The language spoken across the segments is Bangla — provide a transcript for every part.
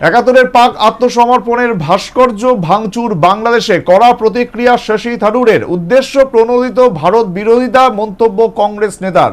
একাত্তরের পাক আত্মসমর্পণের ভাস্কর্য ভাঙচুর বাংলাদেশে কড়া প্রতিক্রিয়া শশী থারুরের উদ্দেশ্য প্রণোদিত ভারত বিরোধিতা মন্তব্য কংগ্রেস নেতার।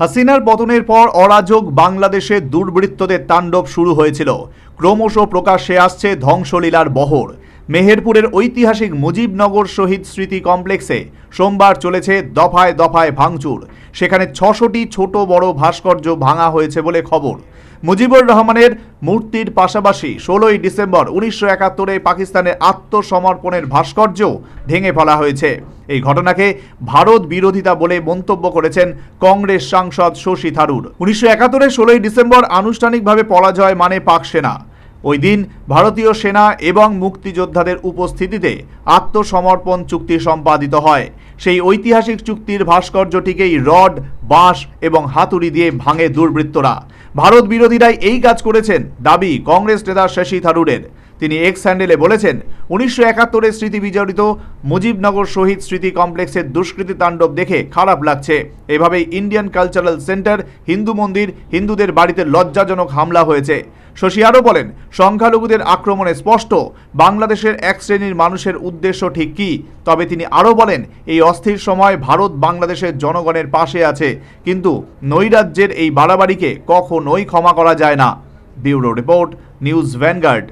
হাসিনার পতনের পর অরাজক বাংলাদেশে দুর্বৃত্তদের তাণ্ডব শুরু হয়েছিল। ক্রমশ প্রকাশ্যে আসছে ধ্বংসলীলার বহর। মেহেরপুরের ঐতিহাসিক মুজিবনগর শহীদ স্মৃতি কমপ্লেক্সে সোমবার চলেছে দফায় দফায় ভাঙচুর। সেখানে ছশোটি ছোট বড় ভাস্কর্য ভাঙা হয়েছে বলে খবর। মুজিবুর রহমানের মূর্তির পাশাপাশি ষোলোই ডিসেম্বর উনিশশো একাত্তরে পাকিস্তানের আত্মসমর্পণের ভাস্কর্য ভেঙে ফেলা হয়েছে। এই ঘটনাকে ভারত বিরোধিতা বলে মন্তব্য করেছেন কংগ্রেস সাংসদ শশী থারুর। উনিশশো একাত্তরে ষোলোই ডিসেম্বর আনুষ্ঠানিকভাবে পরাজয় মানে পাক সেনা। ওই দিন ভারতীয় সেনা এবং মুক্তিযোদ্ধাদের উপস্থিতিতে আত্মসমর্পণ চুক্তি সম্পাদিত হয়। সেই ঐতিহাসিক চুক্তির ভাস্কর্যটিকেই রড বাঁশ এবং হাতুড়ি দিয়ে ভাঙে দুর্বৃত্তরা। ভারত বিরোধীরাই এই কাজ করেছেন, দাবি কংগ্রেস নেতা শশী থারুরের। তিনি এক্স হ্যান্ডেলে বলেছেন, উনিশশো একাত্তরের স্মৃতি বিজড়িত মুজিবনগর শহীদ স্মৃতি কমপ্লেক্সের দুষ্কৃতি তাণ্ডব দেখে খারাপ লাগছে। এভাবেই ইন্ডিয়ান কালচারাল সেন্টার হিন্দু মন্দির, হিন্দুদের বাড়িতে লজ্জাজনক হামলা হয়েছে। শশী আরও বলেন, সংখ্যালঘুদের আক্রমণে স্পষ্ট, বাংলাদেশের এক শ্রেণির মানুষের উদ্দেশ্য ঠিক কী? তবে তিনি আরও বলেন, এই অস্থির সময় ভারত বাংলাদেশের জনগণের পাশে আছে, কিন্তু নৈরাজ্যের এই বাড়াবাড়িকে কখনোই ক্ষমা করা যায় না। Bureau report, news Vanguard.